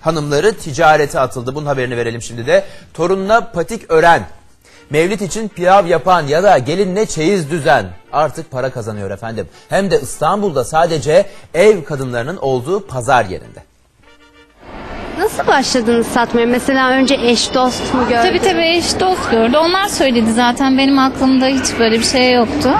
hanımları ticarete atıldı. Bunun haberini verelim şimdi de. Torununa patik ören, mevlit için pilav yapan ya da gelinle çeyiz düzen artık para kazanıyor efendim. Hem de İstanbul'da sadece ev kadınlarının olduğu pazar yerinde. Nasıl başladınız satmaya? Mesela önce eş dost mu gördünüz? Tabii tabii eş dost gördü. Onlar söyledi zaten. Benim aklımda hiç böyle bir şey yoktu.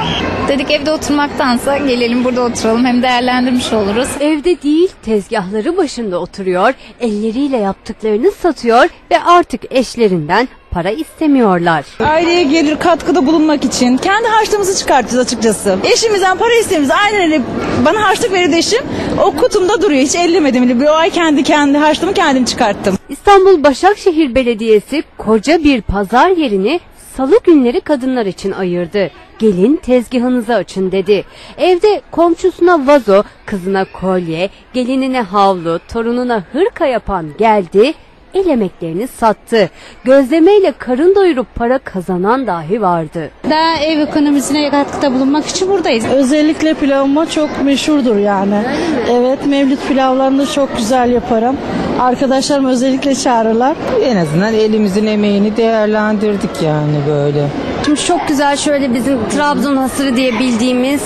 Dedik evde oturmaktansa gelelim burada oturalım. Hem değerlendirmiş oluruz. Evde değil tezgahları başında oturuyor, elleriyle yaptıklarını satıyor ve artık eşlerinden para istemiyorlar. Aileye gelir katkıda bulunmak için kendi harçlığımızı çıkartacağız açıkçası. Eşimizden para istemiyoruz. Aynen öyle bana harçlık verirdi eşim. O kutumda duruyor. Hiç ellemedim bile. Bir o ay kendi kendi harçlığımı kendim çıkarttım. İstanbul Başakşehir Belediyesi koca bir pazar yerini salı günleri kadınlar için ayırdı. Gelin tezgahınızı açın dedi. Evde komşusuna vazo, kızına kolye, gelinine havlu, torununa hırka yapan geldi, el emeklerini sattı. Gözlemeyle karın doyurup para kazanan dahi vardı. Daha ev ekonomisine katkıda bulunmak için buradayız. Özellikle pilavıma çok meşhurdur yani. Evet mevlüt pilavlarını çok güzel yaparım. Arkadaşlarım özellikle çağırırlar. En azından elimizin emeğini değerlendirdik yani böyle. Şimdi çok güzel şöyle bizim Trabzon hasırı diye bildiğimiz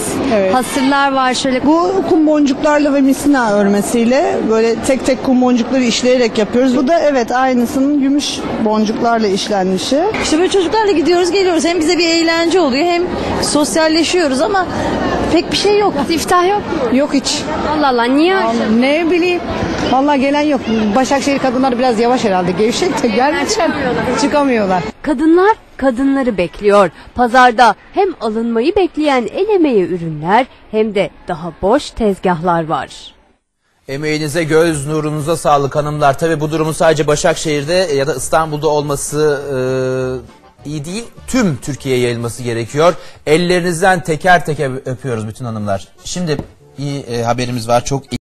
hasırlar var şöyle. Bu kum boncuklarla ve misina örmesiyle böyle tek tek kum boncukları işleyerek yapıyoruz. Bu da evet aynısının gümüş boncuklarla işlenmişi. İşte böyle çocuklarla gidiyoruz geliyoruz. Hem bize bir eğlence oluyor hem sosyalleşiyoruz ama pek bir şey yok. İftah yok mu? Yok hiç. Allah Allah niye? Ne bileyim. Vallahi gelen yok. Başakşehir kadınları biraz yavaş herhalde. Gevşek de gelmişler. Çıkamıyorlar. Kadınlar kadınları bekliyor. Pazarda hem alınmayı bekleyen el emeği ürünler hem de daha boş tezgahlar var. Emeğinize, göz nurunuza sağlık hanımlar. Tabii bu durumun sadece Başakşehir'de ya da İstanbul'da olması e, iyi değil. Tüm Türkiye'ye yayılması gerekiyor. Ellerinizden teker teker öpüyoruz bütün hanımlar. Şimdi iyi e, haberimiz var. Çok